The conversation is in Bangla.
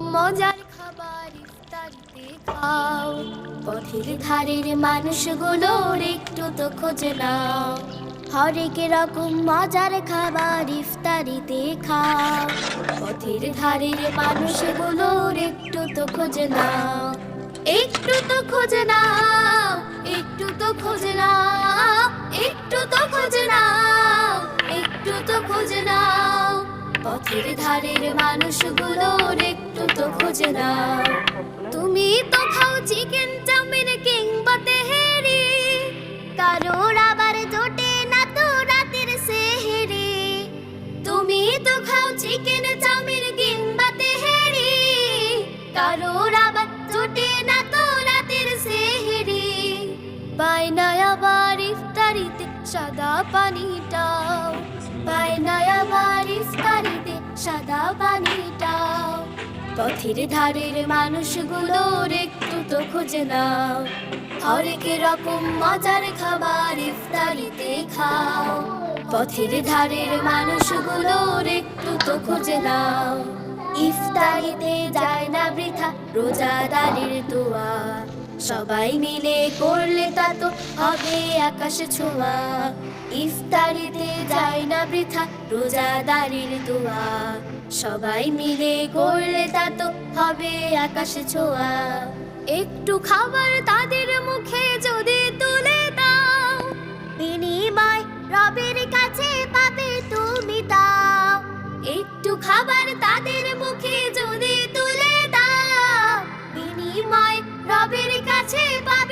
মজার খাবার ইফতারিতে খাও। পথের ধারের মানুষগুলোর একটু তো খোঁজ নাও। হরেক রকম মজার খাবার ইফতারিতে খাও। পথের ধারের মানুষগুলোর একটু তো খোঁজ নাও। একটু তো খোঁজ নাও, একটু তো খোঁজ নাও, একটু তো খোঁজ নাও। পথের ধারের মানুষগুলোর একটু তো খোঁজ নাও। তুমি তো খাও চিকেন চাউমিন কিংবা তেহেরি। কারোর আবার জোটে না তো রাতের সেহেরি। তুমি তো খাও চিকেন চাউমিন কিংবা তেহেরি। কারোর আবার জোটে না তো রাতের সেহেরি। বায়না আবার ইফতারিতে সাদা পানিটাও। বায়না আবার ইফতারিতে সাদা পানিটাও। পথের ধারের মানুষগুলোর একটু তো খুঁজে নাও। হরেক রকম মজার খাবার ইফতারিতে খাও। পথের ধারের মানুষগুলোর একটু তো খুঁজে নাও। ইফতারিতে যায় না বৃথা রোজাদারের দোয়া। সবাই মিলে করলে তা তো হবে আকাশ ছোঁয়া। ইফতারিতে যায় না বৃথা রোজাদারির দোয়া। সবাই মিলে করলে তা তো হবে আকাশ ছোঁয়া। একটু খাবার তাদের 去你